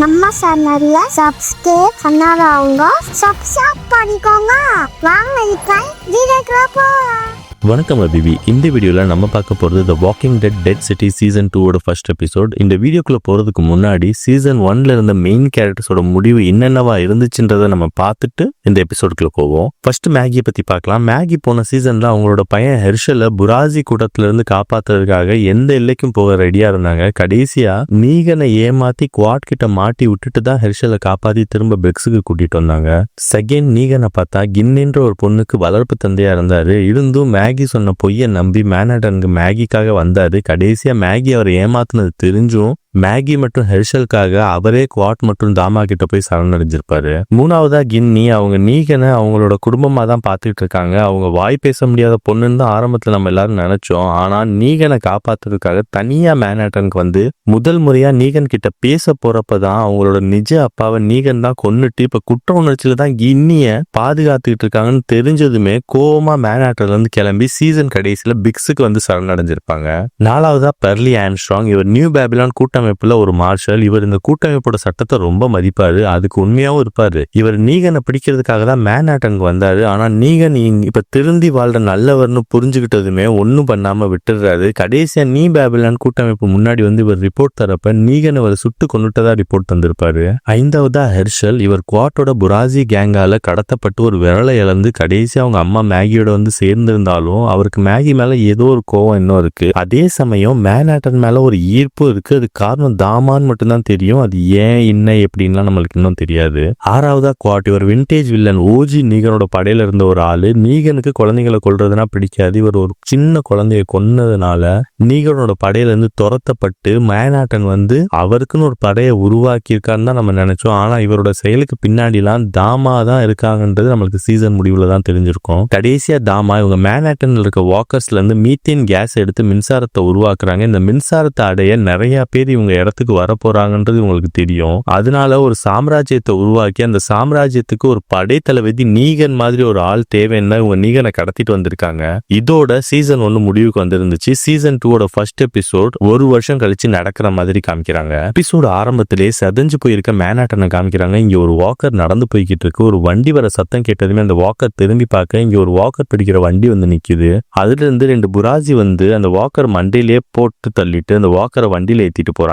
நம்ம சேனல்ல சப்ஸ்கிரைப் பண்ணாதவங்க சப்ஸ்கிரைப் பண்ணிக்கோங்க. வாங்க இப்போ வீடியோக்குள்ள போகலாம் வணக்கம் அபிபி இந்த வீடியோவில் நம்ம பார்க்க போகிறது the walking dead dead city season டூவோட ஃபர்ஸ்ட் எபிசோட் இந்த வீடியோக்குள்ளே போகிறதுக்கு முன்னாடி சீசன் ஒன்ல இருந்த மெயின் கேரக்டர்ஸோட முடிவு என்னென்னவா இருந்துச்சுன்றதை நம்ம பார்த்துட்டு இந்த எபிசோடுக்குள்ள போவோம். ஃபர்ஸ்ட் மேகியை பற்றி பார்க்கலாம். மேகி போன சீசனில் அவங்களோட பையன் ஹெர்ஷலை புராசி கூட்டத்திலிருந்து காப்பாத்துறதுக்காக எந்த எல்லைக்கும் போக ரெடியாக இருந்தாங்க. கடைசியாக நீகனை ஏமாற்றி குவாட் கிட்ட மாட்டி விட்டுட்டு தான் ஹெர்ஷலை காப்பாற்றி திரும்ப பெக்ஸுக்கு கூட்டிகிட்டு வந்தாங்க. செகண்ட் நீகனை பார்த்தா கின்னின்ற ஒரு பொண்ணுக்கு வளர்ப்பு தந்தையாக இருந்தார். இருந்தும் மேகி சொன்ன பொய்யை நம்பி மேனடனுக்கு மேகிக்காக வந்தாரு. கடைசியாக மேகி அவர் ஏமாத்துனது தெரிஞ்சும் மேகி மற்றும் ஹெர்ஷலுக்காக அவரே குவாட் மற்றும் தாமா கிட்ட போய் சரணடைஞ்சிருப்பாரு. மூணாவதா கின்னி அவங்க நீகனை அவங்களோட குடும்பமா தான் பாத்துட்டு இருக்காங்க அவங்க வாய் பேச முடியாத பொண்ணுன்னு தான் ஆரம்பத்துல நம்ம எல்லாரும் நினைச்சோம். ஆனா நீகனை காப்பாத்துறதுக்காக தனியா மேனாட்டனுக்கு வந்து முதல் முறையா நீகன் கிட்ட பேச போறப்பதான் அவங்களோட நிஜ அப்பாவை நீகன் தான் கொன்னுட்டு இப்ப குற்ற உணர்ச்சியில தான் கின்னிய பாதுகாத்துக்கிட்டு இருக்காங்கன்னு தெரிஞ்சதுமே கோவமா மேனாட்டர்ல இருந்து கிளம்பி சீசன் கடைசியில பிக்ஸுக்கு வந்து சரணடைஞ்சிருப்பாங்க. நாலாவதா பர்லி ஆன்ஸ்ட்ராங் இவர் நியூ பேபிலான் கூட்டம் கூட்டமைப்புல ஒரு மார்ஷல் இவர் இந்த கூட்டமைப்போட சட்டத்தை ரொம்ப மதிப்பாரு. அதுக்கு உண்மையாவும் இருப்பாரு. இவர் நீகனை பிடிக்கிறதுக்காக தான் மேனாட்டனுக்கு வந்தாரு. ஆனா நீகன் இப்ப திருந்தி வாழ்ற நல்லவர்னு புரிஞ்சுக்கிட்டதுமே ஒன்னும் பண்ணாம விட்டுறாரு. கடைசியா நீ பேபிலான் கூட்டமைப்பு முன்னாடி வந்து இவர் ரிப்போர்ட் தரப்ப நீகன் இவர் சுட்டு கொண்டுட்டதா ரிப்போர்ட் தந்திருப்பாரு. ஐந்தாவதா ஹெர்ஷல் இவர் குவாட்டோட புராசி கேங்கால கடத்தப்பட்டு ஒரு விரலை இழந்து கடைசி அவங்க அம்மா மேகியோட வந்து சேர்ந்திருந்தாலும் அவருக்கு மேகி மேல ஏதோ ஒரு கோவம் இன்னும் இருக்கு. அதே சமயம் மேனாட்டன் மேல ஒரு ஈர்ப்பு இருக்கு. அது காரணம் தாமான்னு மட்டும்தான் தெரியும். அது ஏன் என்ன எப்படின்லாம் நம்மளுக்கு இன்னும் தெரியாது. ஆறாவதா குவாட் இவர் வின்டேஜ் வில்லன் ஓஜி நீகனோட படையில இருந்த ஒரு ஆளு. நீகனுக்கு குழந்தைங்களை கொல்றதுனா பிடிக்காது. இவர் ஒரு சின்ன குழந்தைய கொன்னதுனால நீகனோட படையில இருந்து துரத்தப்பட்டு மேனாட்டன் வந்து அவருக்குன்னு ஒரு படையை உருவாக்கியிருக்கான்னு தான் நம்ம நினைச்சோம். ஆனா இவரோட செயலுக்கு பின்னாடிலாம் தாமா தான் இருக்காங்கன்றது நம்மளுக்கு சீசன் முடிவுல தான் தெரிஞ்சிருக்கும். கடைசியா தாமா இவங்க மேனாட்டன்ல இருக்க வாக்கர்ஸ்ல இருந்து மீத்தேன் கேஸ் எடுத்து மின்சாரத்தை உருவாக்குறாங்க. இந்த மின்சாரத்தை அடைய நிறைய பேர் இவங்க இடத்துக்கு வர போறாங்கன்றது இவங்களுக்கு தெரியும். அதனால ஒரு சாம்ராஜ்யத்தை உருவாக்கி அந்த சாம்ராஜ்யத்துக்கு ஒரு படைத்தளபதி நீகன் மாதிரி ஒரு ஆள் தேவைன்னா இவங்க நீகனை கடத்திட்டு வந்திருக்காங்க. இதோட சீசன் ஒன்னு முடிவுக்கு வந்திருந்துச்சு. சீசன் டூவோட ஃபர்ஸ்ட் எபிசோட் ஒரு வருஷம் கழிச்சு நடக்கிற மாதிரி காமிக்கிறாங்க. எபிசோடு ஆரம்பத்திலே செதஞ்சு போயிருக்க மேனாட்டனை காமிக்கிறாங்க. இங்க ஒரு வாக்கர் நடந்து போய்கிட்டு இருக்கு. ஒரு வண்டி வர சத்தம் கேட்டதுமே அந்த வாக்கர் திரும்பி பார்க்க இங்க ஒரு வாக்கர் பிடிக்கிற வண்டி வந்து நிக்குது. அதுல இருந்து ரெண்டு புராசி வந்து அந்த வாக்கர் மண்டையிலேயே போட்டு தள்ளிட்டு அந்த வாக்கரை வண்டியில ஏத்திட்டு போறாங்க.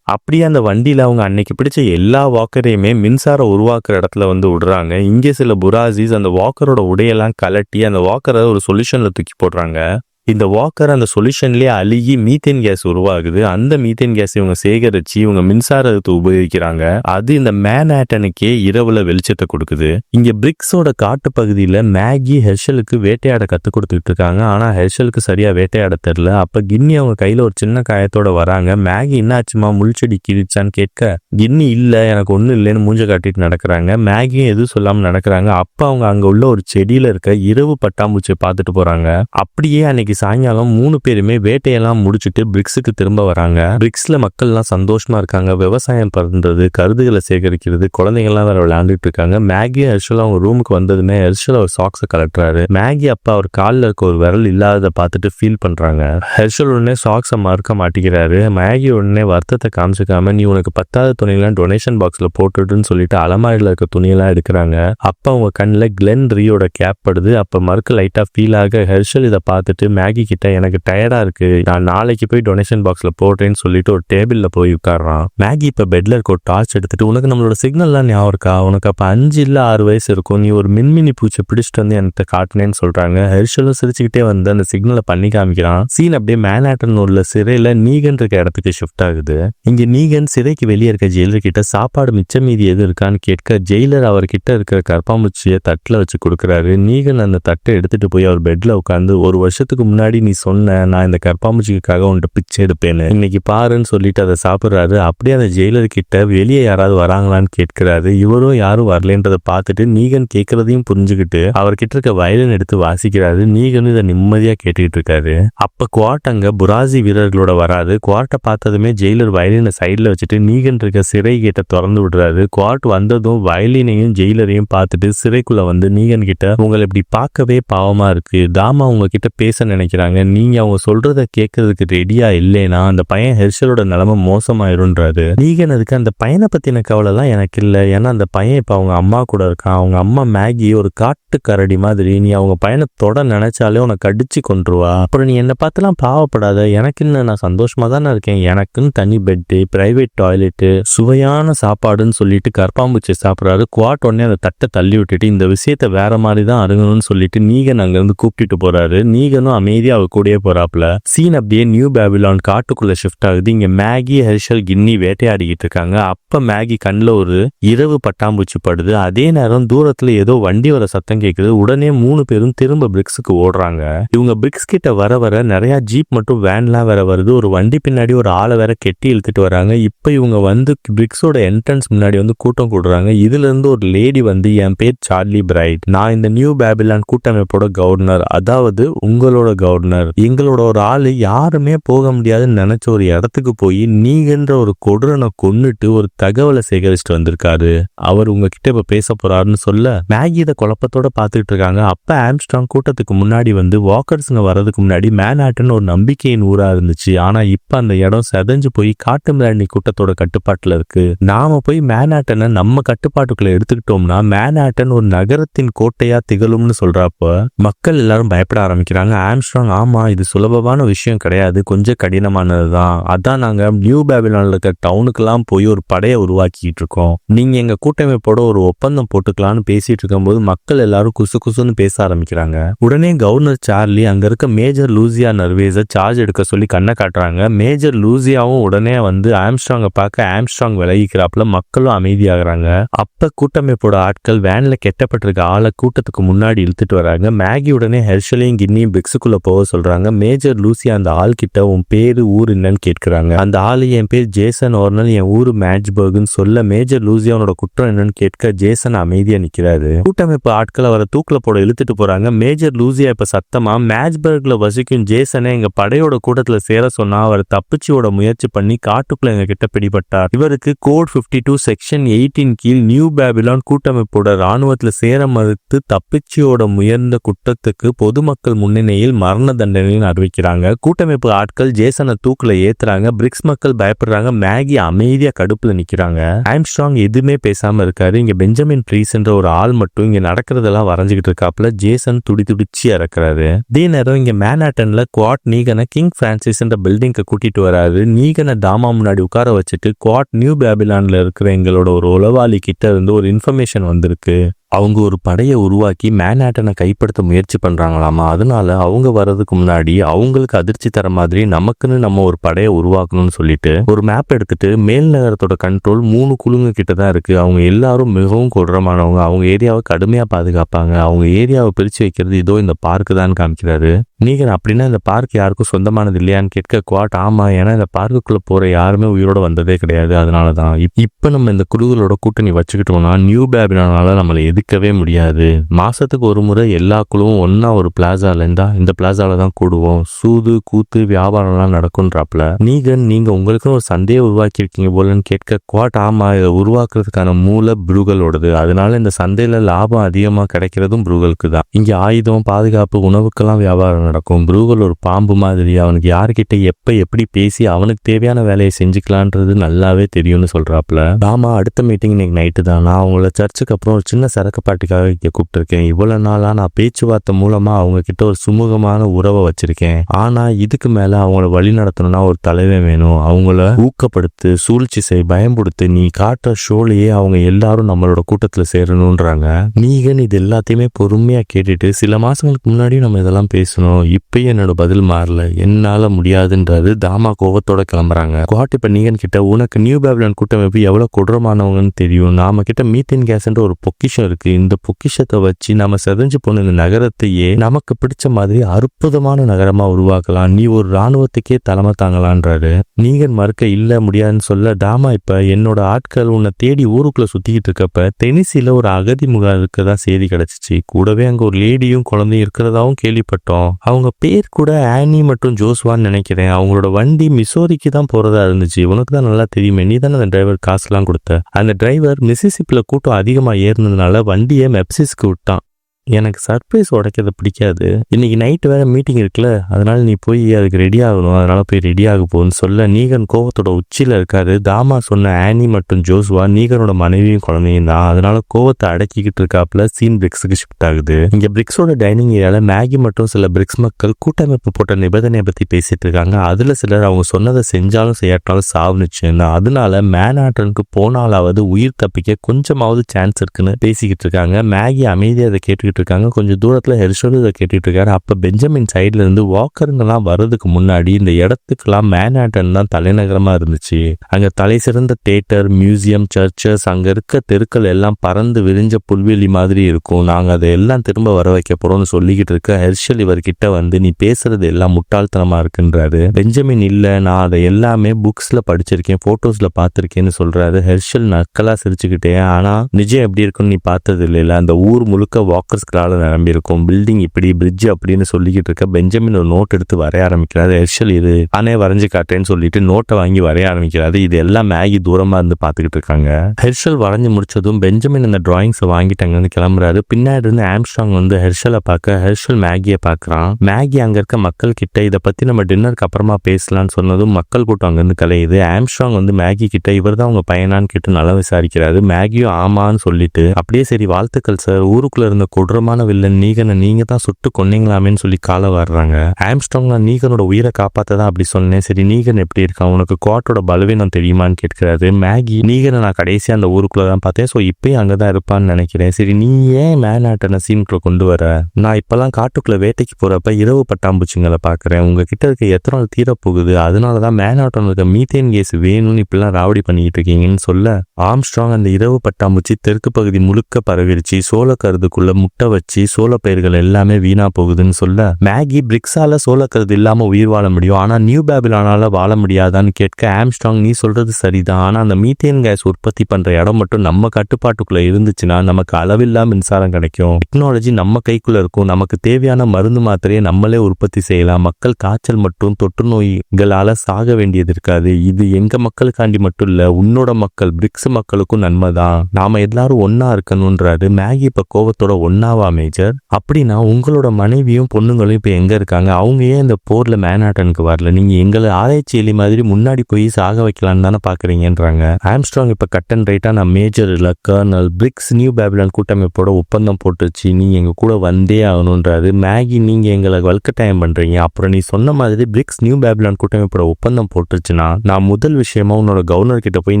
அப்படியே அந்த வண்டியில அவங்க அன்னைக்கு பிடிச்ச எல்லா வாக்கரையுமே மின்சாரம் உருவாக்குற இடத்துல வந்து விடுறாங்க. இங்கே சில புராசிஸ் அந்த வாக்கரோட உடையெல்லாம் கலட்டி அந்த வாக்கரை ஒரு சொல்யூஷன்ல தூக்கி போடுறாங்க. இந்த வாக்கர் அந்த சொல்யூஷன்லேயே அழுகி மீத்தேன் கேஸ் உருவாகுது. அந்த மீத்தேன் கேஸ் இவங்க சேகரிச்சு இவங்க மின்சாரத்தை உபயோகிக்கிறாங்க. அது இந்த மேனாட்டனுக்கே இரவுல வெளிச்சத்தை கொடுக்குது. இங்க பிரிக்ஸோட காட்டு பகுதியில மேகி ஹெர்ஷலுக்கு வேட்டையாட கத்து கொடுத்துட்டு இருக்காங்க. ஆனா ஹெர்ஷலுக்கு சரியா வேட்டையாட தெரியல. அப்ப கின்னி அவங்க கையில ஒரு சின்ன காயத்தோட வராங்க. மேகி என்னாச்சுமா? முள்செடி கிழிச்சான்னு கேட்க கின்னி இல்ல எனக்கு ஒண்ணும் இல்லைன்னு மூஞ்ச காட்டிட்டு நடக்கிறாங்க. மேகியும் எதுவும் சொல்லாம நடக்கிறாங்க. அப்ப அவங்க அங்க உள்ள ஒரு செடியில இருக்க இரவு பட்டாம்பூச்சியை பார்த்துட்டு போறாங்க. அப்படியே அன்னைக்கு சாயங்காலம் மூணு பேருமே வேட்டையெல்லாம் முடிச்சுட்டு பிரிக்ஸுக்கு திரும்ப வராங்க. பிரிக்ஸ்ல மக்கள்லாம் சந்தோஷமா இருக்காங்க. விவசாயம் பறந்தது கருதுகளை சேகரிக்கிறது குழந்தைங்கள்லாம் வேற விளையாண்டுட்டு இருக்காங்க. மேகி ஹெர்ஷல் அவங்க ரூமுக்கு வந்ததுமே ஹர்ஷல் அவர் சாக்ஸை கலட்டுறாரு மேகி அப்பா அவர் காலில் இருக்க ஒரு விரல் இல்லாததை பார்த்துட்டு ஃபீல் பண்றாங்க. ஹர்ஷல் உடனே சாக்ஸை மறுக்க மாட்டேங்கிறாரு. மேகி உடனே வருத்தத்தை காமிச்சுக்காம நீ உனக்கு பத்தாவது துணியெல்லாம் டொனேஷன் பாக்ஸ்ல போட்டுட்டுன்னு சொல்லிட்டு அலமாரியில் இருக்க துணியெல்லாம் எடுக்கிறாங்க. அப்ப அவங்க கண்ணில் கிளென் ரியோட கேப் படுது. அப்ப மறுக்க லைட்டா ஃபீல் ஆக ஹர்ஷல் இதை பார்த்துட்டு மேகி கிட்ட எனக்கு டயர்டா இருக்கு. நான் நாளைக்கு போய் டொனேஷன் பாக்ஸ்ல போடுறேன்னு சொல்லிட்டு ஒரு டேபிள்ல போய் உட்கார்றான். மேகி இப்ப பெட்ல இருக்க ஒரு டார்ச் எடுத்துட்டு உனக்கு நம்மளோட சிக்னல்லாம் ஞாபகம் இருக்கா? உனக்கு அப்ப அஞ்சு இல்ல ஆறு வயசு இருக்கும். நீ ஒரு மின்மினி பூச்சை பிடிச்சிட்டு வந்து என்கிட்ட காட்டினேன்னு சொல்றாங்க. ஹெர்ஷலும் சிரிச்சுக்கிட்டே வந்து அந்த சிக்னலை பண்ணி காமிக்கிறான். சீன் அப்படியே மேனாட்டன் உள்ள சிறையில நீகன் இருக்க இடத்துக்கு ஷிஃப்ட் ஆகுது. இங்க நீகன் சிறைக்கு வெளியே இருக்க ஜெயிலர் கிட்ட சாப்பாடு மிச்சம் மீதி எது இருக்கான்னு கேட்க ஜெயிலர் அவர்கிட்ட இருக்கிற கற்பாம்பூச்சியை தட்டுல வச்சு கொடுக்குறாரு. நீகன் அந்த தட்டை எடுத்துட்டு போய் அவர் பெட்ல உட்காந்து ஒரு வருஷத்துக்கு முன்னாடி நீ சொன்ன நான் இந்த கற்பாம்பூச்சிக்காக உன்கிட்ட பிச்சை எடுப்பேன்னு. இன்னைக்கு பாருன்னு சொல்லிட்டு அதை சாப்பிடுறாரு. அப்படியே அந்த ஜெயிலர் கிட்ட வெளியே யாராவது வராங்களான்னு கேட்கிறாரு. இவரும் யாரும் வரலன்றதை பார்த்துட்டு நீகன் கேட்கறதையும் புரிஞ்சுக்கிட்டு அவர்கிட்ட இருக்க வயலின் எடுத்து வாசிக்கிறாரு. நீகன் இதை நிம்மதியா கேட்டுக்கிட்டு இருக்காரு. அப்ப குவாட் அங்க புராசி வீரர்களோட வராது. குவாட்டை பார்த்ததுமே ஜெயிலர் வயலினை சைடுல வச்சுட்டு நீகன் இருக்க சிறை கேட்ட திறந்து விடுறாரு. குவாட் வந்ததும் வயலினையும் ஜெயிலரையும் பார்த்துட்டு சிறைக்குள்ள வந்து நீகன் கிட்ட உங்களை இப்படி பார்க்கவே பாவமா இருக்கு. தாமா உங்ககிட்ட பேச நினை நினைக்கிறாங்க. நீங்க அவங்க சொல்றத கேட்கறதுக்கு ரெடியா இல்லைனா அந்த பையன் ஹெர்ஷலோட நிலைமை மோசமாயிருன்றாரு. நீகன் அதுக்கு அந்த பையனை பத்தின தான் எனக்கு இல்லை. ஏன்னா அந்த பையன் இப்ப அவங்க அம்மா கூட இருக்கான். அவங்க அம்மா மேகி ஒரு காட்டு கரடி மாதிரி. நீ அவங்க பையனை தொட நினைச்சாலே உனக்கு கடிச்சு கொண்டுருவா அப்புறம் நீ என்னை பார்த்துலாம் பாவப்படாத. எனக்குன்னு நான் சந்தோஷமா தானே இருக்கேன். எனக்குன்னு தனி பெட்டு பிரைவேட் டாய்லெட்டு சுவையான சாப்பாடுன்னு சொல்லிட்டு கற்பாம்பூச்சி சாப்பிட்றாரு. குவாட் உடனே அந்த தட்டை தள்ளி விட்டுட்டு இந்த விஷயத்த வேற மாதிரி தான் அருங்கணும்னு சொல்லிட்டு நீகன் அங்கிருந்து கூப்பிட்டுட்டு போறாரு. நீகனும் அமைதியா அமைதியாக கூடயே போறாப்ல சீன் அப்படியே நியூ பேபிலான் காட்டுக்குள்ள ஷிஃப்ட் ஆகுது. இங்க மேகி ஹெர்ஷல் கின்னி வேட்டையாடிக்கிட்டு இருக்காங்க. அப்ப மேகி கண்ணில் ஒரு இரவு பட்டாம்பூச்சி படுது. அதே நேரம் தூரத்துல ஏதோ வண்டி வர சத்தம் கேக்குது. உடனே மூணு பேரும் திரும்ப பிரிக்ஸுக்கு ஓடுறாங்க. இவங்க பிரிக்ஸ் கிட்ட வர வர நிறைய ஜீப் மட்டும் வேன்லாம் வேற வருது. ஒரு வண்டி பின்னாடி ஒரு ஆளை வேற கெட்டி இழுத்துட்டு வராங்க. இப்ப இவங்க வந்து பிரிக்ஸோட என்ட்ரன்ஸ் முன்னாடி வந்து கூட்டம் கூடுறாங்க. இதுல இருந்து ஒரு லேடி வந்து என் பேர் சார்லி பிரைட். நான் இந்த நியூ பேபிலான் கூட்டமைப்போட கவர்னர் அதாவது உங்களோட கவர்னர். எங்களோட ஒரு ஆளு யாருமே போக முடியாதுன்னு நினைச்ச ஒரு இடத்துக்கு போய் நீங்கன்ற ஒரு கொடூரனை கொன்னுட்டு ஒரு தகவலை சேகரிச்சுட்டு வந்திருக்காரு. அவர் உங்ககிட்ட இப்ப பேச போறாருன்னு சொல்ல மேகி இதை குழப்பத்தோட பாத்துட்டு இருக்காங்க. அப்ப ஆம்ஸ்ட்ராங் கூட்டத்துக்கு முன்னாடி வந்து வாக்கர்ஸுங்க வர்றதுக்கு முன்னாடி மேனாட்டன் ஒரு நம்பிக்கையின் ஊரா இருந்துச்சு. ஆனா இப்ப அந்த இடம் செதஞ்சு போய் காட்டு மிராண்டி கூட்டத்தோட கட்டுப்பாட்டுல இருக்கு. நாம போய் மேனாட்டனை நம்ம கட்டுப்பாட்டுக்குள்ள எடுத்துக்கிட்டோம்னா மேனாட்டன் ஒரு நகரத்தின் கோட்டையா திகழும்னு சொல்றப்ப மக்கள் எல்லாரும் பயப்பட ஆரம்பிக்கிறாங்க. சொல்கிறாங்க ஆமா இது சுலபமான விஷயம் கிடையாது. கொஞ்சம் கடினமானதுதான். அதான் நாங்க நியூ பேபிலான்ல இருக்க டவுனுக்கெல்லாம் போய் ஒரு படையை உருவாக்கிட்டு இருக்கோம். நீங்க எங்க கூட்டமைப்போட ஒரு ஒப்பந்தம் போட்டுக்கலாம்னு பேசிட்டு இருக்கும்போது மக்கள் எல்லாரும் குசு குசுன்னு பேச ஆரம்பிக்கிறாங்க. உடனே கவர்னர் சார்லி அங்க இருக்க மேஜர் லூசியா நர்வேஸ சார்ஜ் எடுக்க சொல்லி கண்ணை காட்டுறாங்க. மேஜர் லூசியாவும் உடனே வந்து ஆம்ஸ்ட்ராங்கை பார்க்க ஆம்ஸ்ட்ராங் விலகிக்கிறாப்புல மக்களும் அமைதியாகிறாங்க. அப்ப கூட்டமைப்போட ஆட்கள் வேன்ல கெட்டப்பட்டிருக்க ஆளை கூட்டத்துக்கு முன்னாடி இழுத்துட்டு வராங்க. மேகி உடனே ஹெர்ஷலையும் கின்னியும் பிக்ஸுக்குள்ள போக சொல்றாங்க. மேஜர் லூசியா அந்த ஆள் கிட்ட உன் பேரு ஊர் என்னன்னு கேட்கிறாங்க. அந்த ஆள் என் பேர் ஜேசன் ஓர்னல் என் ஊர் மேட்ச்பர்க்னு சொல்ல மேஜர் லூசியானோட குற்றம் என்னன்னு கேட்க ஜேசன் அமைதியா நிக்கிறாரு. கூட்டமைப்பு ஆட்களை அவரை தூக்கில் போட இழுத்துட்டு போறாங்க. மேஜர் லூசியா இப்ப சத்தமா மேட்ச்பர்க்ல வசிக்கும் ஜேசனை எங்க படையோட கூட்டத்துல சேர சொன்னா அவர் தப்பிச்சியோட முயற்சி பண்ணி காட்டுக்குள்ள எங்க கிட்ட பிடிபட்டார். இவருக்கு கோட் 52 டூ செக்ஷன் எயிட்டின் கீழ் நியூ பேபிலான் கூட்டமைப்போட ராணுவத்துல சேர மறுத்து தப்பிச்சியோட முயர்ந்த குற்றத்துக்கு பொதுமக்கள் முன்னிலையில் மரண தண்டனைன்னு அறிவிக்கிறாங்க. கூட்டமைப்பு ஆட்கள் ஜேசனை தூக்கில் ஏத்துறாங்க. பிரிக்ஸ் மக்கள் பயப்படுறாங்க. மேகி அமைதியாக கடுப்பில் நிற்கிறாங்க ஆம்ஸ்ட்ராங் எதுவுமே பேசாமல் இருக்காரு. இங்கே பெஞ்சமின் ப்ரீஸ்ன்ற ஒரு ஆள் மட்டும் இங்கே நடக்கிறதெல்லாம் வரைஞ்சிக்கிட்டு இருக்காப்புல. ஜேசன் துடி துடிச்சியாக இருக்கிறாரு இதே நேரம் இங்கே மேனாட்டனில் குவாட் நீகனை கிங் பிரான்சிஸ்ன்ற பில்டிங்க்கு கூட்டிட்டு வராரு. நீகனை தாமா முன்னாடி உட்கார வச்சுட்டு குவாட் நியூ பேபிலானில் இருக்கிற எங்களோட ஒரு உளவாளி கிட்ட இருந்து ஒரு இன்ஃபர்மேஷன் வந்திருக்கு. அவங்க ஒரு படையை உருவாக்கி மேன்ஹாட்டனை கைப்படுத்த முயற்சி பண்ணுறாங்களாமா அதனால அவங்க வர்றதுக்கு முன்னாடி அவங்களுக்கு அதிர்ச்சி தர மாதிரி நமக்குன்னு நம்ம ஒரு படையை உருவாக்கணும்னு சொல்லிட்டு ஒரு மேப் எடுத்துட்டு மேல் நகரத்தோட கண்ட்ரோல் மூணு குழுங்க கிட்ட தான் இருக்கு. அவங்க எல்லாரும் மிகவும் கொடூரமானவங்க. அவங்க ஏரியாவை கடுமையாக பாதுகாப்பாங்க. அவங்க ஏரியாவை பிரித்து வைக்கிறது இதோ இந்த பார்க்கு தான் காமிக்கிறாரு. நீங்கள் அப்படின்னா இந்த பார்க் யாருக்கும் சொந்தமானது இல்லையான்னு கேட்க குவாட் ஆமா. ஏன்னா இந்த பார்க்குக்குள்ளே போகிற யாருமே உயிரோட வந்ததே கிடையாது. அதனால தான் இப்போ நம்ம இந்த குழுக்களோட கூட்டணி வச்சுக்கிட்டோம்னா நியூ பேபினால நம்மளை எதிர்க்கவே முடியாது. மாதத்துக்கு ஒரு முறை எல்லா குழுவும் ஒன்றா ஒரு பிளாசாவில் இருந்தால் இந்த பிளாசாவில் தான் கூடுவோம். சூது கூத்து வியாபாரம்லாம் நடக்கும்ன்றாப்ல நீகன் நீங்கள் உங்களுக்குன்னு ஒரு சந்தையை உருவாக்கியிருக்கீங்க போலன்னு கேட்க குவாட் ஆமா. இதை உருவாக்குறதுக்கான மூல புருகலோடது அதனால இந்த சந்தையில் லாபம் அதிகமாக கிடைக்கிறதும் புருகலுக்கு தான் இங்கே ஆயுதம் பாதுகாப்பு உணவுக்கெல்லாம் வியாபாரம் நடக்கும். புருகல் ஒரு பாம்பு மாதிரி அவனுக்கு யார்கிட்ட எப்ப எப்படி பேசி அவனுக்கு தேவையான வேலையை செஞ்சுக்கலான்றது நல்லாவே தெரியும்னு சொல்றாப்ல ஆமா அடுத்த மீட்டிங் இன்னைக்கு நைட்டு தான். நான் அவங்கள சர்ச்சுக்கு அப்புறம் ஒரு சின்ன சரக்கு பாட்டுக்காக இங்க கூப்பிட்டிருக்கேன். இவ்வளவு நாளா நான் பேச்சுவார்த்தை மூலமா அவங்க கிட்ட ஒரு சுமூகமான உறவை வச்சிருக்கேன். ஆனா இதுக்கு மேல அவங்கள வழி நடத்தணும்னா ஒரு தலைவன் வேணும். அவங்கள ஊக்கப்படுத்து சூழ்ச்சி செய் பயம்படுத்து நீ காட்டுற ஷோலையே அவங்க எல்லாரும் நம்மளோட கூட்டத்துல சேரணும்ன்றாங்க. நீகன் இது எல்லாத்தையுமே பொறுமையா கேட்டுட்டு சில மாசங்களுக்கு முன்னாடி நம்ம இதெல்லாம் பேசணும். இப்பயும் என்னோட பதில் மாறல. என்னால முடியாதுன்றாரு. தாமா கோவத்தோட கிளம்புறாங்க. குவாட் இப்ப நீகன் கிட்ட உனக்கு நியூ பேபிலான் கூட்டமைப்பு எவ்வளவு கொடூரமானவங்கன்னு தெரியும். நாம கிட்ட மீத்தேன் கேஸ்ன்ற ஒரு பொக்கிஷம் இருக்கு. இந்த பொக்கிஷத்தை வச்சு நம்ம செதஞ்சு போன இந்த நகரத்தையே நமக்கு பிடிச்ச மாதிரி அற்புதமான நகரமா உருவாக்கலாம். நீ ஒரு ராணுவத்துக்கே தலைமை தாங்கலான்றாரு. நீங்கன் மறுக்க இல்ல முடியாதுன்னு சொல்ல தாமா இப்ப என்னோட ஆட்கள் உன்னை தேடி ஊருக்குள்ள சுத்திக்கிட்டு இருக்கப்ப தெனிசில ஒரு அகதி முகாம் இருக்கதா செய்தி கிடைச்சிச்சு. கூடவே அங்க ஒரு லேடியும் குழந்தையும் இருக்கிறதாவும் கேள்விப்பட்டோம். அவங்க பேர் கூட ஆனி மற்றும் ஜோஸ்வான்னு நினைக்கிறேன். அவங்களோட வண்டி மிசோரிக்கு தான் போறதா இருந்துச்சு. உனக்கு தான் நல்லா தெரியுமே. நீ தானே அந்த டிரைவர் காசுலாம் கொடுத்த. அந்த டிரைவர் மிசிசிப்பில் கூட்டம் அதிகமாக ஏறினதுனால வண்டியை மெப்சிஸ்க்கு விட்டான். எனக்கு சர்ப்ரைஸ் உடைக்கிறது பிடிக்காது. இன்னைக்கு நைட்டு வேற மீட்டிங் இருக்குல்ல அதனால நீ போய் அதுக்கு ரெடி ஆகணும். அதனால போய் ரெடி ஆக போகும்னு சொல்ல நீகன் கோவத்தோட உச்சியில இருக்காரு. தாமா சொன்ன ஆனி மற்றும் ஜோஸ்வா நீகனோட மனைவியும் குழந்தையும் தான். அதனால கோவத்தை அடக்கிக்கிட்டு இருக்காப்புல சீன் பிரிக்ஸுக்கு ஷிஃப்ட் ஆகுது. இங்க பிரிக்ஸோட டைனிங் ஏரியால மேகி மற்றும் சில பிரிக்ஸ் மக்கள் கூட்டமைப்பு போட்ட நிபந்தனையை பத்தி பேசிட்டு இருக்காங்க. அதுல சிலர் அவங்க சொன்னதை செஞ்சாலும் செய்யாட்டாலும் சாவு அதனால மேன் அதனால மேனாட்டனுக்கு போனாலாவது உயிர் தப்பிக்க கொஞ்சமாவது சான்ஸ் இருக்குன்னு பேசிக்கிட்டு இருக்காங்க. மேகி அமைதியை அதை கேட்டுக்கிட்டு இருக்காங்க கொஞ்சம் தூரத்துல ஹெர்ஷோடு இதை கேட்டுட்டு இருக்காரு பெஞ்சமின் சைட்லேருந்து வாக்கருங்கெல்லாம் வர்றதுக்கு முன்னாடி இந்த இடத்துக்கெல்லாம் மேன்ஹாட்டன் தான் தலைநகரமா இருந்துச்சு. அங்க தலை சிறந்த தேட்டர் மியூசியம் சர்ச்சஸ் அங்க இருக்க தெருக்கள் எல்லாம் பறந்து விரிஞ்ச புல்வெளி மாதிரி இருக்கும். நாங்க அதை எல்லாம் திரும்ப வர வைக்க போறோம்னு சொல்லிக்கிட்டு இருக்க ஹெர்ஷல் இவர்கிட்ட வந்து நீ பேசுறது எல்லாம் முட்டாள்தனமா இருக்குன்றாரு. பெஞ்சமின் இல்ல நான் அதை எல்லாமே புக்ஸ்ல படிச்சிருக்கேன் ஃபோட்டோஸில் பார்த்துருக்கேன்னு சொல்றாரு. ஹெர்ஷல் நக்கலா சிரிச்சுக்கிட்டே ஆனா நிஜம் எப்படி இருக்குன்னு நீ பார்த்தது இல்லைல்ல அந்த ஊர் முழுக்க வாக்கர் நிரம்பி நிரம்பியிருக்கும். பில்டிங் இப்படி பிரிட்ஜ் அப்படின்னு சொல்லிக்கிட்டு இருக்க பெஞ்சமின் ஒரு நோட் எடுத்து வரைய ஆரம்பிக்கிறாரு. ஹெர்ஷல் இது ஆனே வரைஞ்சு காட்டேன்னு சொல்லிட்டு நோட்டை வாங்கி வரைய ஆரம்பிக்கிறாரு. இது எல்லாம் மேகி தூரமா இருந்து பார்த்துக்கிட்டு இருக்காங்க. ஹெர்ஷல் வரைஞ்சு முடிச்சதும் பெஞ்சமின் அந்த டிராயிங்ஸை வாங்கிட்டாங்கன்னு கிளம்புறாரு. பின்னாடி இருந்து ஆம்ஸ்டாங் வந்து ஹெர்ஷலை பார்க்க ஹெர்ஷல் மேகியை பார்க்கறான். மேகி அங்க இருக்க மக்கள் கிட்ட இதை பத்தி நம்ம டின்னருக்கு அப்புறமா பேசலாம்னு சொன்னதும் மக்கள் கூட்டம் அங்கிருந்து கலையுது. ஆம்ஸ்ட்ராங் வந்து மேகி கிட்ட இவர் தான் உங்க பையனான்னு கேட்டு நல்லா விசாரிக்கிறாரு. மேகியும் ஆமான்னு சொல்லிட்டு அப்படியே சரி வாழ்த்துக்கள் சார் ஊருக்குள்ள இருந்த கொடூரமான வில்லன் நீகனை நீங்க தான் சுட்டு கொன்னீங்களாமேன்னு சொல்லி கால வர்றாங்க. ஆம்ஸ்டாங் நான் நீகனோட உயிரை காப்பாத்த தான் அப்படி சொன்னேன். சரி நீகன் எப்படி இருக்கான்? உனக்கு கோட்டோட பலவீனம் தெரியுமான்னு கேட்கிறாரு. மேகி நீகனை நான் கடைசியா அந்த ஊருக்குள்ள தான் பார்த்தேன். ஸோ இப்பயும் அங்கதான் இருப்பான்னு நினைக்கிறேன். சரி நீ ஏன் மேனாட்டனை சீனுக்குள்ள கொண்டு வர? நான் இப்பெல்லாம் காட்டுக்குள்ள வேட்டைக்கு போறப்ப இரவு பட்டாம்பூச்சிங்களை பாக்குறேன் உங்ககிட்ட இருக்க எத்தனை நாள் தீரப்போகுது? அதனாலதான் மேனாட்டம் இருக்க மீத்தேன் கேஸ் வேணும்னு இப்படிலாம் ராவடி பண்ணிட்டு இருக்கீங்கன்னு சொல்ல ஆம்ஸ்ட்ராங் அந்த இரவு பட்டாம்பூச்சி தெற்கு பகுதி முழுக்க பரவிருச்சு. சோழ கருதுக்குள்ள முட்டை வச்சு சோள பயிர்கள் எல்லாமே வீணா போகுதுன்னு சொல்ல மேகி பிரிக்ஸால சோளக்கிறது இல்லாம உயிர் வாழ முடியும். ஆனா நியூ பேபிலானால வாழ முடியாதான்னு கேட்க ஆம்ஸ்ட்ராங் நீ சொல்றது சரிதான். ஆனா அந்த மீத்தேன் கேஸ் உற்பத்தி பண்ற இடம் மட்டும் நம்ம கட்டுப்பாட்டுக்குள்ள இருந்துச்சுன்னா நமக்கு அளவில்லா மின்சாரம் கிடைக்கும். டெக்னாலஜி நம்ம கைக்குள்ள இருக்கும். நமக்கு தேவையான மருந்து மாத்திரையை நம்மளே உற்பத்தி செய்யலாம். மக்கள் காய்ச்சல் மற்றும் தொற்று நோய்களால சாக வேண்டியது இருக்காது. இது எங்க மக்களுக்காண்டி மட்டும் இல்ல உன்னோட மக்கள் பிரிக்ஸ் மக்களுக்கும் நன்மைதான். நாம எல்லாரும் ஒன்னா இருக்கணும்ன்றாரு. மேகி இப்ப கோவத்தோட ஒன்னாவா மேஜர். அப்படின்னா உங்களோட மனைவியும் பொண்ணுங்களும் இப்போ எங்கே இருக்காங்க? அவங்க ஏன் இந்த போரில் மேனாட்டனுக்கு வரல? நீங்கள் எங்களை ஆராய்ச்சி எலி மாதிரி முன்னாடி போய் சாக வைக்கலான்னு தானே பார்க்குறீங்கன்றாங்க ஆம்ஸ்ட்ராங் இப்போ கட் அண்ட் ரைட்டாக நான் மேஜர் இல்லை கர்னல். பிரிக்ஸ் நியூ பேபிலான் கூட்டமைப்போட ஒப்பந்தம் போட்டுச்சு. நீங்கள் எங்கள் கூட வந்தே ஆகணுன்றாரு. மேகி நீங்கள் எங்களை வல்கட்டாயம் பண்ணுறீங்க அப்புறம் நீ சொன்ன மாதிரி பிரிக்ஸ் நியூ பேபிலான் கூட்டமைப்போட ஒப்பந்தம் போட்டுருச்சுன்னா நான் முதல் விஷயமா உன்னோட கவர்னர் கிட்ட போய்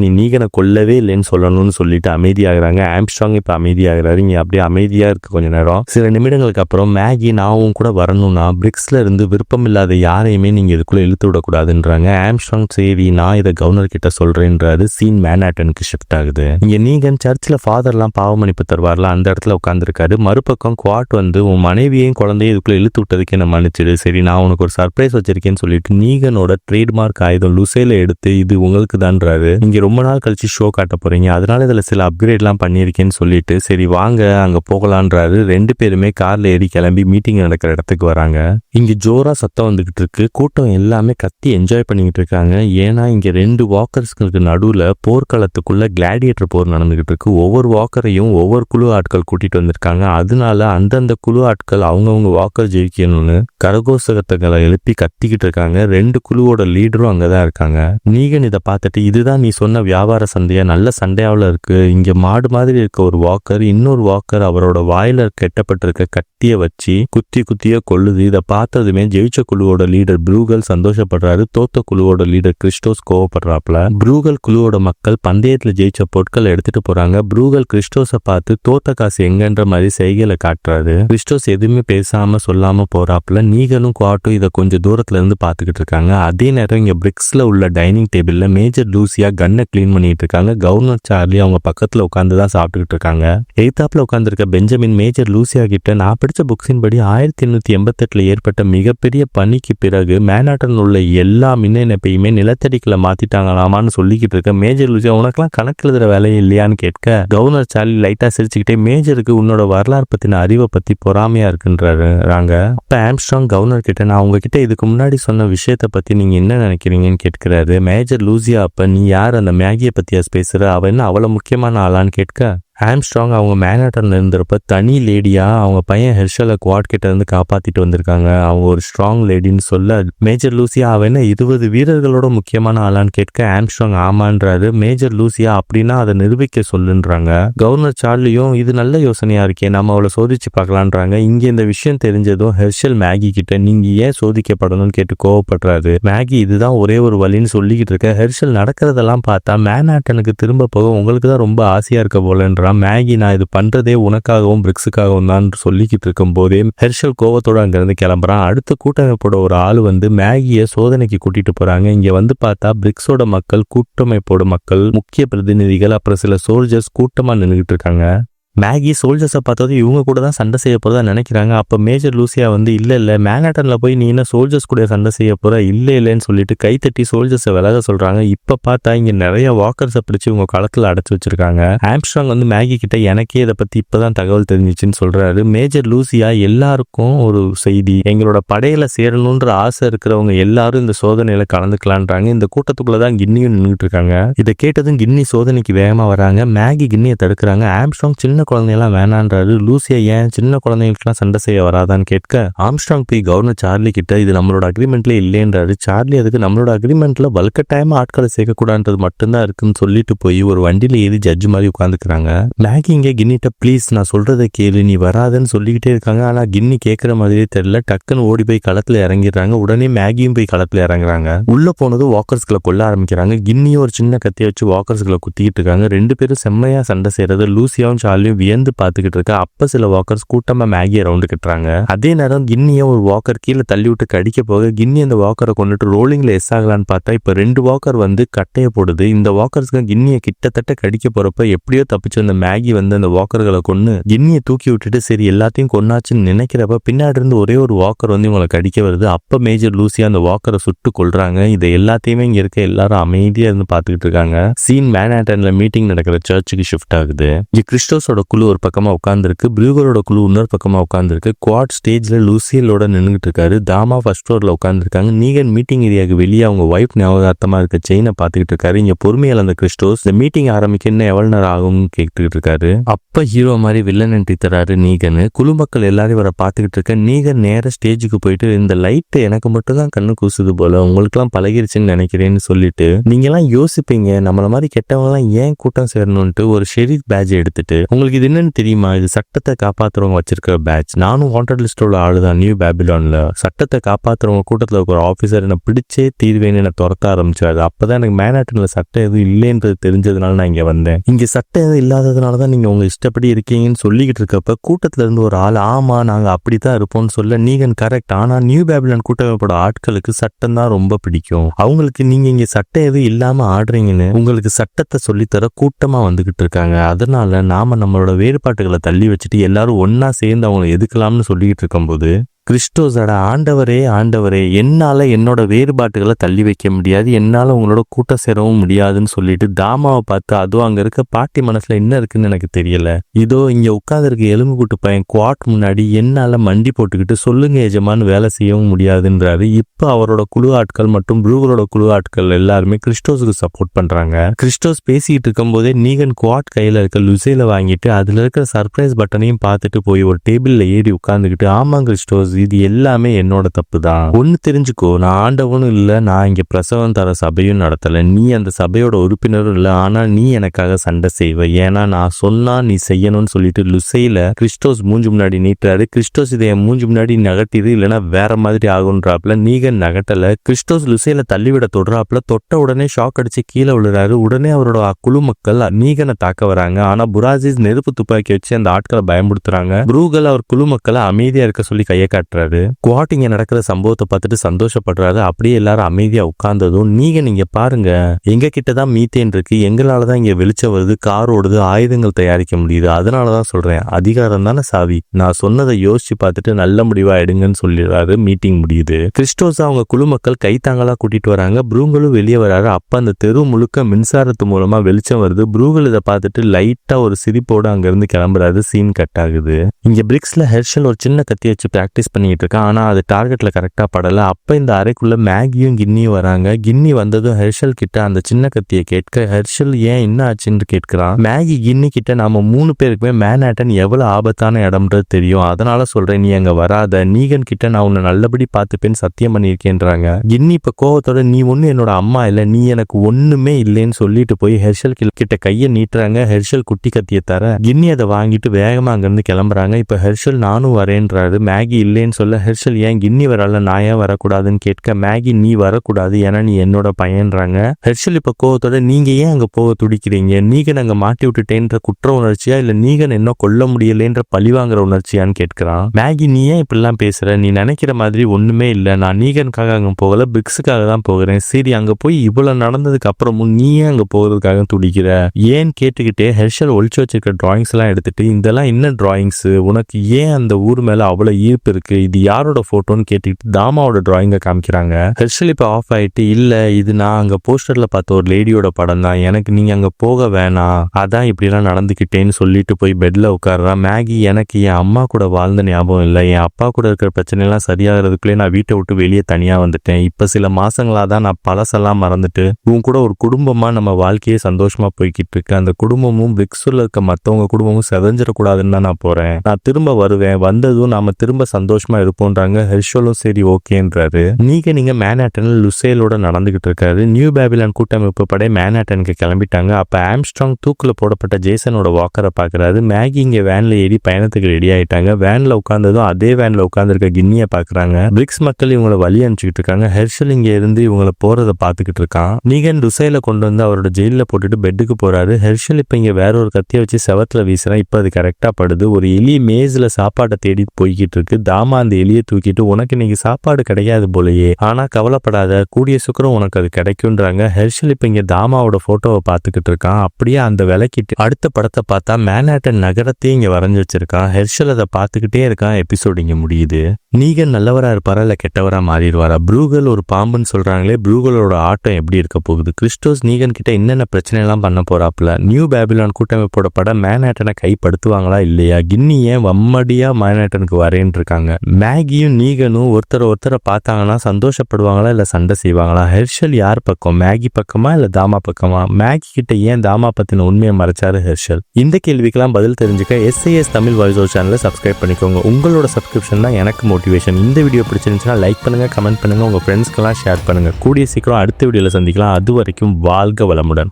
நீ நீகனை கொல்லவே இல்லைன்னு சொல்லணும்னு சொல்லிட்டு அமைதியாகிறாங்க. ஆம்ஸ்ட்ராங் இப்போ அமைதியாகிறாரு. இங்க அப்படியே அமைதியாக இருக்க கொஞ்ச நேரம். சில நிமிடங்களுக்கு அப்புறம் மேகி நாவும் கூட வரணும்னா பிரிக்ஸ்ல இருந்து விருப்பம் இல்லாத யாரையுமே நீங்க இதுக்குள்ள இழுத்து விடக்கூடாதுன்றாங்க. ஆம்ஸ்ட்ராங் சரி நான் இதை கவர்னர் கிட்ட சொல்றேன்றாரு. சீன் மேனாட்டனுக்கு ஷிஃப்ட் ஆகுது. இங்க நீங்க சர்ச்சில் ஃபாதர்லாம் பாவ மன்னிப்பு தருவார்ல அந்த இடத்துல உட்காந்துருக்காரு மறுபக்கம் குவாட் வந்து உன் மனைவியையும் குழந்தையும் இதுக்குள்ள இழுத்து விட்டதுக்கு என்ன மன்னிச்சிடு. சரி நான் உனக்கு ஒரு சர்ப்ரைஸ் வச்சிருக்கேன்னு சொல்லிட்டு நீகனோட ட்ரேட்மார்க் ஆயுதம் லுசேல எடுத்து இது உங்களுக்கு தான்றாரு இங்க ரொம்ப நாள் கழிச்சு ஷோ காட்ட போறீங்க. அதனால இதுல சில அப்கிரேட்லாம் பண்ணியிருக்கேன்னு சொல்லிட்டு சரி வாங்க அங்க போகலான்றாரு. ரெண்டு பேருமே கார்ல ஏறி கிளம்பி மீட்டிங் நடக்கிற இடத்துக்கு வராங்க. இங்க ஜோரா சத்தம் வந்துகிட்டு இருக்கு. கூட்டம் எல்லாமே கத்தி என்ஜாய் பண்ணிக்கிட்டு இருக்காங்க. ஏன்னா இங்க ரெண்டு வாக்கர்ஸ்களுக்கு நடுவுல போர்க்களத்துக்குள்ள கிளாடியேட்டர் போர் நடந்துகிட்டு இருக்கு. ஒவ்வொரு வாக்கரையும் ஒவ்வொரு குழு ஆட்கள் கூட்டிட்டு வந்திருக்காங்க. அதனால அந்தந்த குழு ஆட்கள் அவங்கவுங்க வாக்கர் ஜெயிக்கணும்னு கரகோசகத்தங்களை எழுப்பி கத்திக்கிட்டு இருக்காங்க. ரெண்டு குழுவோட லீடரும் அங்கதான் இருக்காங்க. நீகன் இதை பார்த்துட்டு இதுதான் நீ சொன்ன வியாபார சந்தையா? நல்ல சண்டையாவில் இருக்கு. இங்க மாடு மாதிரி இருக்க ஒரு வாக்கர் இன்னொரு வாக்கர் அவரோட வாயில கெட்டப்பட்டிருக்க கத்திய வச்சு குத்தி குத்திய கொள்ளுது இதை பார்த்ததுமே ஜெயிச்ச குழுவோட லீடர் ப்ரூகல் சந்தோஷப்படுறாரு. தோத்த குழுவோட லீடர் கிறிஸ்டோஸ் கோவப்படுறாப்ல ப்ரூகல் குழுவோட மக்கள் பந்தயத்துல ஜெயிச்ச பொருட்களை எடுத்துட்டு போறாங்க. ப்ரூகல் கிறிஸ்டோஸை பார்த்து தோத்த காசு எங்கன்ற மாதிரி செய்கையில காட்டுறாரு. கிறிஸ்டோஸ் எதுவுமே பேசாம சொல்லாம போறாப்ல நீங்களும் குவாட்டும் இதை கொஞ்சம் தூரத்துல இருந்து பாத்துக்கிட்டு இருக்காங்க. அதே நேரம் இங்க பிரிக்ஸ்ல உள்ள டைனிங் டேபிள்ல மேஜர் லூசியா கன்னை கிளீன் பண்ணிட்டு இருக்காங்க. கவர்னர் சார்லி அவங்க பக்கத்துல உட்காந்து தான் சாப்பிட்டுக்கிட்டு இருக்காங்க. எய்தாப்ல உட்காந்துருக்க பெஞ்சமின் மேஜர் லூசியா கிட்ட நான் படித்த புக்ஸின் படி ஆயிரத்தி எண்ணூற்றி எண்பத்தெட்டில் ஏற்பட்ட மிகப்பெரிய பணிக்கு பிறகு மேனாட்டன் உள்ள எல்லா மின் இணைப்பையுமே நிலத்தடிக்குள்ள மாத்திட்டாங்களாமான்னு சொல்லிக்கிட்டு இருக்க மேஜர் லூசியா உனக்கெல்லாம் கணக்கு எழுதுற வேலையே இல்லையான்னு கேட்க கவர்னர் சார்லி லைட்டா சிரிச்சுக்கிட்டே மேஜருக்கு உன்னோட வரலாறு பத்தின அறிவை பத்தி பொறாமையா இருக்குன்றாரு ராங்க. ஆம்ஸ்ட்ராங் கவர்னர் கிட்ட நான் உங்ககிட்ட இதுக்கு முன்னாடி சொன்ன விஷயத்த பத்தி நீங்க என்ன நினைக்கிறீங்கன்னு கேட்கிறாரு. மேஜர் லூசியா அப்ப நீ யார்? அந்த மேகியை பத்தியா பேசுற அவ என்ன அவ்வளவு முக்கியமான ஆளான்னு கேட்க ஆம்ஸ்ட்ராங் அவங்க மேனாட்டனில் இருந்திருப்ப தனி லேடியாக அவங்க பையன் ஹெர்ஷலை குவாட் கிட்டேருந்து இருந்து வந்திருக்காங்க. அவங்க ஒரு ஸ்ட்ராங் லேடின்னு சொல்ல மேஜர் லூசியா அவன் என்ன இருபது வீரர்களோட முக்கியமான ஆளான்னு கேட்க ஆம்ஸ்ட்ராங் ஆமான்றாரு. மேஜர் லூசியா அப்படின்னா அதை நிரூபிக்க சொல்லுன்றாங்க. கவர்னர் சார்லியும் இது நல்ல யோசனையாக இருக்கே நம்ம அவளை சோதிச்சு பார்க்கலான்றாங்க. இங்கே இந்த விஷயம் தெரிஞ்சதும் ஹெர்ஷல் மேகி கிட்ட நீங்கள் ஏன் சோதிக்கப்படணும்னு கேட்டு கோவப்படுறாரு? மேகி இதுதான் ஒரே ஒரு வழின்னு சொல்லிக்கிட்டு இருக்க. ஹெர்ஷல் நடக்கிறதெல்லாம் பார்த்தா மேனாட்டனுக்கு திரும்ப போக உங்களுக்கு தான் ரொம்ப ஆசையாக இருக்க போலன்றான் மேகி நான் இது பண்றதே உனக்காகவும் பிரிக்ஸுக்காகவும் தான் சொல்லிக்கிட்டு இருக்கும் போதே ஹெர்ஷல் கோவத்தோட அங்கிருந்து கிளம்புறான். அடுத்த கூட்டமைப்போட ஒரு ஆள் வந்து மேகியை சோதனைக்கு கூட்டிட்டு போறாங்க. இங்க வந்து பார்த்தா பிரிக்ஸோட மக்கள் கூட்டமைப்போட மக்கள் முக்கிய பிரதிநிதிகள் அப்புறம் சில சோல்ஜர்ஸ் கூட்டமா நின்றுகிட்டு இருக்காங்க. மேகி சோல்ஜர்ஸை பார்த்ததும் இவங்க கூட தான் சண்டை செய்ய போகிறதா நினைக்கிறாங்க. அப்போ மேஜர் லூசியா வந்து இல்லை இல்லை மேனாட்டனில் போய் நீ என்ன சோல்ஜர்ஸ் கூட சண்டை செய்ய போகிற இல்லை இல்லைன்னு சொல்லிட்டு கைத்தட்டி சோல்ஜர்ஸை விலக சொல்கிறாங்க இப்போ பார்த்தா இங்கே நிறைய வாக்கர்ஸை பிடிச்சி இவங்க களத்தில் அடைச்சி வச்சிருக்காங்க. ஆம்ஸ்ட்ராங் வந்து மேகி கிட்ட எனக்கே இதை பற்றி இப்போ தான் தகவல் தெரிஞ்சிச்சுன்னு சொல்கிறாரு மேஜர் லூசியா எல்லாருக்கும் ஒரு செய்தி. எங்களோட படையில் சேரணுன்ற ஆசை இருக்கிறவங்க எல்லாரும் இந்த சோதனையில் கலந்துக்கலான்றாங்க. இந்த கூட்டத்துக்குள்ளே தான் கின்னியும் நின்றுட்டு இருக்காங்க. இதை கேட்டதும் கின்னி சோதனைக்கு வேகமாக வராங்க. மேகி கின்னியை தடுக்கிறாங்க. ஆம்ஸ்ட்ராங் சின்ன குழந்தையெல்லாம் வேணான்றாரு. லூசியா ஏன் சின்ன குழந்தைங்களுக்குலாம் சண்டை செய்ய வராதான்னு கேட்க ஆம்ஸ்ட்ராங் போய் கவர்னர் சார்லி கிட்ட இது நம்மளோட அக்ரிமெண்ட்ல இல்லைன்றாரு. சார்லி அதுக்கு நம்மளோட அக்ரிமெண்ட்ல வல்கட்டாயமா ஆட்களை சேர்க்கக்கூடாதுன்றது மட்டும்தான் இருக்குன்னு சொல்லிட்டு போய் ஒரு வண்டியில ஏறி ஜட்ஜ் மாதிரி உட்காந்துக்கிறாங்க மேகி இங்க கின்னிட்ட ப்ளீஸ் நான் சொல்றதை கேளு நீ வராதுன்னு சொல்லிக்கிட்டே இருக்காங்க. ஆனா கின்னி கேட்கற மாதிரியே தெரியல. டக்குன்னு ஓடி போய் களத்துல இறங்கிடுறாங்க. உடனே மேகியும் போய் களத்துல இறங்குறாங்க. உள்ள போனதும் வாக்கர்ஸ்களை கொல்ல ஆரம்பிக்கிறாங்க. கின்னியும் ஒரு சின்ன கத்தியை வச்சு வாக்கர்ஸ்களை குத்திக்கிட்டு இருக்காங்க. ரெண்டு பேரும் செம்மையா சண்டை செய்யறது லூசியாவும் சார்லியும் வியந்து பார்த்துக்கிட்டு இருக்க அப்ப சில வாக்கர்ஸ் கூட்டமா மேகியை ரவுண்டு கட்டுறாங்க. அதே நேரம் கின்னியை ஒரு வாக்கர் கீழே தள்ளி விட்டு கடிக்க போக கின்னி அந்த வாக்கரை கொண்டுட்டு ரோலிங்ல எஸ் ஆகலான்னு பார்த்தா இப்போ ரெண்டு வாக்கர் வந்து கட்டையை போடுது. இந்த வாக்கர்ஸ்க்கு கின்னியை கிட்டத்தட்ட கடிக்க போறப்ப எப்படியோ தப்பிச்சு அந்த மேகி வந்து அந்த வாக்கர்களை கொன்னு கின்னியை தூக்கி விட்டுட்டு சரி எல்லாத்தையும் கொன்னாச்சுன்னு நினைக்கிறப்ப பின்னாடி இருந்து ஒரே ஒரு வாக்கர் வந்து இவங்களை கடிக்க வருது. அப்ப மேஜர் லூசியா அந்த வாக்கரை சுட்டு கொல்றாங்க. இதை எல்லாத்தையுமே இங்க இருக்க எல்லாரும் அமைதியா இருந்து பார்த்துக்கிட்டு இருக்காங்க. சீன் மேன்ஹாட்டன்ல மீட்டிங் நடக்கிற சர்ச்சுக்கு ஷிஃப்ட் ஆகுது. இங்கே கிறிஸ்டோஸோட குழு ஒரு பக்கமாக உட்காந்துருக்கு ப்ரூகரோட குழு இன்னொரு பக்கமாக உட்காந்துருக்கு குவாட் ஸ்டேஜில் லூசியலோட நின்றுட்டு இருக்காரு தாமா ஃபர்ஸ்ட் ஃப்ளோரில் உட்காந்துருக்காங்க நீகன் மீட்டிங் ஏரியாவுக்கு வெளியே அவங்க ஒய்ஃப் ஞாபகார்த்தமாக இருக்க செயினை பார்த்துக்கிட்டு இருக்காரு இங்கே பொறுமையில் அந்த கிறிஸ்டோஸ் இந்த மீட்டிங் ஆரம்பிக்க இன்னும் எவ்வளோ நேரம் ஆகும்னு கேட்டுக்கிட்டு இருக்காரு அப்போ ஹீரோ மாதிரி வில்லன் என்ட்ரி தராரு நீகன். குழு மக்கள் எல்லாரும் வர பார்த்துக்கிட்டு இருக்க நீகன் நேர ஸ்டேஜுக்கு போயிட்டு இந்த லைட்டு எனக்கு மட்டும் தான் கண்ணு கூசுது போல உங்களுக்குலாம் பழகிருச்சுன்னு நினைக்கிறேன்னு சொல்லிட்டு நீங்களாம் யோசிப்பீங்க. நம்மள மாதிரி கெட்டவங்களாம் ஏன் கூட்டம் சேரணும்ட்டு ஒரு ஷெரீஃப் பேட்ச் எடுத்துட்டு உங்களுக்கு இது என்னன்னு தெரியுமா? இது சட்டத்தை காப்பாத்துறவங்க வச்சிருக்க பேட்ச் நானும் வாண்டட் ஆளு ஆளுதான் நியூ பேபிலான்ல சட்டத்தை காப்பாத்துறவங்க கூட்டத்துல இருக்கிற ஆபீசர் என்ன பிடிச்சே தீர்வேன்னு என்ன துரத்த ஆரம்பிச்சாரு. அப்பதான் எனக்கு மேனாட்டன்ல சட்டம் எதுவும் இல்லைன்றது தெரிஞ்சதுனால நான் இங்க வந்தேன். இங்க சட்டம் எதுவும் இல்லாததுனால தான் நீங்க உங்க இஷ்டப்படி இருக்கீங்கன்னு சொல்லிக்கிட்டு இருக்கப்ப கூட்டத்துல இருந்து ஒரு ஆள் ஆமா நாங்க அப்படித்தான் இருப்போம்னு சொல்ல நீகன் கரெக்ட் ஆனா நியூ பேபிலான் கூட்டமைப்போட ஆட்களுக்கு சட்டம் தான் ரொம்ப பிடிக்கும். அவங்களுக்கு நீங்க இங்க சட்டம் எதுவும் இல்லாம ஆடுறீங்கன்னு உங்களுக்கு சட்டத்தை சொல்லித்தர கூட்டமா வந்துகிட்டு இருக்காங்க. அதனால நாம நம்மளோட வேறுபாட்டுகளை தள்ளி வச்சுட்டு எல்லாரும் ஒன்றா சேர்ந்து அவங்களை எதுக்கலாம்னு சொல்லிக்கிட்டு இருக்கும்போது கிறிஸ்டோஸோட ஆண்டவரே ஆண்டவரே என்னால் என்னோட வேறுபாட்டுகளை தள்ளி வைக்க முடியாது என்னால் உங்களோட கூட்டம் சேரவும் முடியாதுன்னு சொல்லிட்டு தாமாவை பார்த்து அதுவும் அங்கே இருக்க பாட்டி மனசில் என்ன இருக்குன்னு எனக்கு தெரியல. இதோ இங்கே உட்காந்துருக்க எலும்பு கூட்டு பையன் குவாட் முன்னாடி என்னால் மண்டி போட்டுக்கிட்டு சொல்லுங்க எஜமான்னு வேலை செய்யவும் முடியாதுன்றாரு. இப்போ அவரோட குழு ஆட்கள் மற்றும் ப்ரூவரோட குழு ஆட்கள் எல்லாருமே கிறிஸ்டோஸுக்கு சப்போர்ட் பண்ணுறாங்க கிறிஸ்டோஸ் பேசிக்கிட்டு இருக்கும்போதே நீகன் குவாட் கையில் இருக்க லுசையில் வாங்கிட்டு அதில் இருக்கிற சர்ப்ரைஸ் பட்டனையும் பார்த்துட்டு போய் ஒரு டேபிளில் ஏறி உட்காந்துக்கிட்டு ஆமாம் கிறிஸ்டோஸ் இது எல்லாமே என்னோட தப்பு தான் ஒன்று தெரிஞ்சுக்கோ நான் ஆண்டவனும் இல்ல நான் இங்க பிரசவம் தர சபையும் நடத்தல. நீ அந்த சபையோட உறுப்பினரும் இல்ல ஆனா நீ எனக்காக சண்டை செய்வ. ஏன்னா நான் சொன்னா நீ செய்யணும்னு சொல்லிட்டு லுசையில் கிறிஸ்டோஸ் மூஞ்சி முன்னாடி நீட்டுறாரு. கிறிஸ்டோஸ் இதை என் மூஞ்சி முன்னாடி நகர்த்திது இல்லைன்னா வேற மாதிரி ஆகுன்றாப்புல நீக நகட்டல கிறிஸ்டோஸ் லுசையில தள்ளிவிட தொடுறாப்புல தொட்ட உடனே ஷாக் அடிச்சு கீழே விழுறாரு. உடனே அவரோட குழு மக்கள் நீகனை தாக்க வராங்க. ஆனா புராசிஸ் நெருப்பு துப்பாக்கி வச்சு அந்த ஆட்களை பயமுடுத்துறாங்க புரூகல் அவர் குழு மக்களை அமைதியா இருக்க சொல்லி கையை காட்டுறாரு. குவாட் இங்க நடக்கிற சம்பவத்தை பார்த்துட்டு சந்தோஷப்படுறாரு. அப்படியே எல்லாரும் அமைதியா உட்கார்ந்ததும் நீங்க நீங்க பாருங்க. எங்க கிட்ட தான் மீத்தேன் இருக்கு. எங்களால தான் இங்க வெளிச்சம் வருது. கார் ஓடுது. ஆயுதங்கள் தயாரிக்க முடியுது. அதனாலதான் சொல்றேன். அதிகாரம் தானே சாவி. நான் சொன்னதை யோசிச்சு பார்த்துட்டு நல்ல முடிவா எடுங்கன்னு சொல்லிடுறாரு. மீட்டிங் முடியுது. கிறிஸ்டோஸ் அவங்க குழு மக்கள் கைத்தாங்களா கூட்டிட்டு வராங்க. ப்ரூங்களும் வெளியே வராரு. அப்ப அந்த தெரு முழுக்க மின்சாரத்து மூலமா வெளிச்சம் வருது. ப்ரூகல் இதை பார்த்துட்டு லைட்டா ஒரு சிரிப்போட அங்க இருந்து கிளம்புறாரு. சீன் கட் ஆகுது. இங்க பிரிக்ஸ்ல ஹெர்ஷல் ஒரு சின்ன கத்தி வச்சு பிராக்டிஸ் பண்ணிக்கிட்டு இருக்கான் ஆனால் அது டார்கெட்டில் கரெக்டாக படல. அப்போ இந்த அறைக்குள்ளே மேகியும் கின்னியும் வராங்க. கின்னி வந்ததும் ஹெர்ஷல் கிட்ட அந்த சின்ன கத்தியை கேட்க ஹெர்ஷல் ஏன் என்ன ஆச்சுன்னு கேட்கிறான்? மேகி கின்னி கிட்ட நம்ம மூணு பேருக்குமே மேனாட்டன் எவ்வளோ ஆபத்தான இடம்ன்றது தெரியும். அதனால சொல்கிறேன் நீ அங்கே வராத. நீகன் கிட்ட நான் உன்னை நல்லபடி பார்த்துப்பேன்னு சத்தியம் பண்ணியிருக்கேன்றாங்க. கின்னி இப்போ கோவத்தோட நீ ஒன்று என்னோட அம்மா இல்லை. நீ எனக்கு ஒன்றுமே இல்லைன்னு சொல்லிட்டு போய் ஹெர்ஷல் கிட்ட கையை நீட்டுறாங்க. ஹெர்ஷல் குட்டி கத்தியை தர கின்னி அதை வாங்கிட்டு வேகமாக அங்கேருந்து கிளம்புறாங்க. இப்போ ஹெர்ஷல் நானும் வரேன்றாரு. மேகி இல்லை இல்லைன்னு சொல்ல ஹெர்ஷல் ஏன் கின்னி வரல நான் ஏன் வரக்கூடாதுன்னு கேட்க மேகி நீ வரக்கூடாது ஏன்னா நீ என்னோட பையன்றாங்க. ஹெர்ஷல் இப்ப கோவத்தோட நீங்க ஏன் அங்க போக துடிக்கிறீங்க? நீகன் அங்க மாட்டி விட்டுட்டேன்ற குற்ற உணர்ச்சியா? இல்ல நீகன் என்ன கொல்ல முடியலன்ற பழிவாங்குற உணர்ச்சியான்னு கேட்கிறான். மேகி நீ ஏன் இப்படிலாம் பேசுற? நீ நினைக்கிற மாதிரி ஒண்ணுமே இல்ல. நான் நீகனுக்காக அங்க போகல பிக்ஸுக்காக தான் போகிறேன். சரி அங்க போய் இவ்வளவு நடந்ததுக்கு அப்புறமும் நீ ஏன் அங்க போகிறதுக்காக துடிக்கிற? ஏன் கேட்டுக்கிட்டே ஹெர்ஷல் ஒழிச்சு வச்சிருக்க டிராயிங்ஸ் எல்லாம் எடுத்துட்டு இதெல்லாம் என்ன டிராயிங்ஸ் உனக்கு ஏன் அந்த ஊர் மேல அவ்வளவு ஈர்ப்பு இருக்கு? இது யாரோட போட்டோன்னு கேட்டுக்கிட்டு தாமாவோட டிராயிங்கை காமிக்கிறாங்க. ஹெர்ஷல் இப்போ ஆஃப் ஆயிட்டு இல்ல இது நான் அங்க போஸ்டர்ல பார்த்த ஒரு லேடியோட படம் தான். எனக்கு நீங்க அங்க போக வேணாம். அதான் இப்படி எல்லாம் நடந்துக்கிட்டேன்னு சொல்லிட்டு போய் பெட்ல உட்கார்றா. மேகி எனக்கு என் அம்மா கூட வாழ்ந்த ஞாபகம் இல்லை. என் அப்பா கூட இருக்கிற பிரச்சனை எல்லாம் சரியாகிறதுக்குள்ளே நான் வீட்டை விட்டு வெளியே தனியா வந்துட்டேன். இப்ப சில மாசங்களா தான் நான் பழசெல்லாம் மறந்துட்டு உன் கூட ஒரு குடும்பமா நம்ம வாழ்க்கையே சந்தோஷமா போய்கிட்டு இருக்கு. அந்த குடும்பமும் பிக்ஸுல இருக்க மத்தவங்க குடும்பமும் செதஞ்சிடக்கூடாதுன்னு தான் நான் போறேன். நான் திரும்ப வருவேன். வந்ததும் நாம திரும்ப சந்தோஷம் இருப்போன்றாங்க. ஹெர்ஷலும் சரி ஓகேன்றாரு. நீங்க நீங்க மேனாட்டன் லுசேலோட நடந்துகிட்டு இருக்காரு. நியூ பேபிலான் கூட்டமைப்பு படை மேனாட்டனுக்கு கிளம்பிட்டாங்க. அப்ப ஆம்ஸ்ட்ராங் தூக்குல போடப்பட்ட ஜேசனோட வாக்கரை பாக்குறாரு. மேகி இங்க வேன்ல ஏறி பயணத்துக்கு ரெடி ஆயிட்டாங்க. வேன்ல உட்கார்ந்ததும் அதே வேன்ல உட்காந்துருக்க கிண்ணிய பாக்குறாங்க. பிரிக்ஸ் மக்கள் இவங்களை வழி அனுப்பிச்சுட்டு இருக்காங்க. ஹெர்ஷல் இங்க இருந்து இவங்கள போறதை பாத்துக்கிட்டு இருக்கான். நீகன் ருசைல கொண்டு வந்து அவரோட ஜெயில போட்டுட்டு பெட்டுக்கு போறாரு. ஹெர்ஷல் இப்ப இங்க வேற ஒரு கத்திய வச்சு செவத்துல வீசுறான். இப்ப அது கரெக்டா படுது. ஒரு எலி மேஸ்ல சாப்பாட்டை தேடி போய்கிட்டு இருக்கு. தாமா அந்த எலியை தூக்கிட்டு உனக்கு இன்னைக்கு சாப்பாடு கிடையாது போலயே. ஆனா கவலைப்படாத கூடிய சுக்கரம் உனக்கு அது கிடைக்கும்ன்றாங்க. ஹெர்ஷல் இப்ப இங்க தாமாவோட போட்டோவை பாத்துக்கிட்டு இருக்கான். அப்படியே அந்த விளக்கிட்டு அடுத்த படத்தை பார்த்தா மேனாட்டன் நகரத்தையும் இங்க வரைஞ்சு வச்சிருக்கான் ஹெர்ஷல் அதை பார்த்துக்கிட்டே இருக்கான். எபிசோட் இங்க முடியுது. நீகன் நல்லவரா இருப்பாரா இல்ல கெட்டவரா மாறிடுவாரா? ப்ரூகல் ஒரு பாம்புன்னு சொல்றாங்களே ப்ரூகலோட ஆட்டம் எப்படி இருக்க போகுது? கிறிஸ்டோஸ் நீகன் கிட்ட என்னென்ன பிரச்சனை எல்லாம் பண்ண போறாப்ல நியூ பேபிலான் கூட்டமைப்போட படம் மேனாட்டனை கைப்படுத்துவாங்களா இல்லையா? கின்னி ஏன் வம்மடியா மேனாட்டனுக்கு வரேன்னு இருக்காங்க. மேகியும் நீகனும் ஒருத்தரை ஒருத்தரை பார்த்தாங்கன்னா சந்தோஷப்படுவாங்களா இல்லை சண்டை செய்வாங்களா? ஹெர்ஷல் யார் பக்கம்? மேகி பக்கமா இல்லை தாமா பக்கமா? மேகி கிட்ட ஏன் தாமா பத்தின உண்மையை மறைச்சாரு ஹெர்ஷல்? இந்த கேள்விக்கெல்லாம் பதில் தெரிஞ்சுக்க எஸ்ஐஎஸ் தமிழ் வாய்ஸ் ஓ சேனலை சப்ஸ்கிரைப் பண்ணிக்கோங்க. உங்களோட சப்ஸ்கிரிப்ஷன் தான் எனக்கு மோட்டிவேஷன் இந்த வீடியோ பிடிச்சிருந்துச்சுன்னா லைக் பண்ணுங்க கமெண்ட் பண்ணுங்க உங்க ஃப்ரெண்ட்ஸ்க்கெல்லாம் ஷேர் பண்ணுங்க. கூடிய சீக்கிரம் அடுத்த வீடியோவில் சந்திக்கலாம். அது வரைக்கும் வாழ்க வளமுடன்.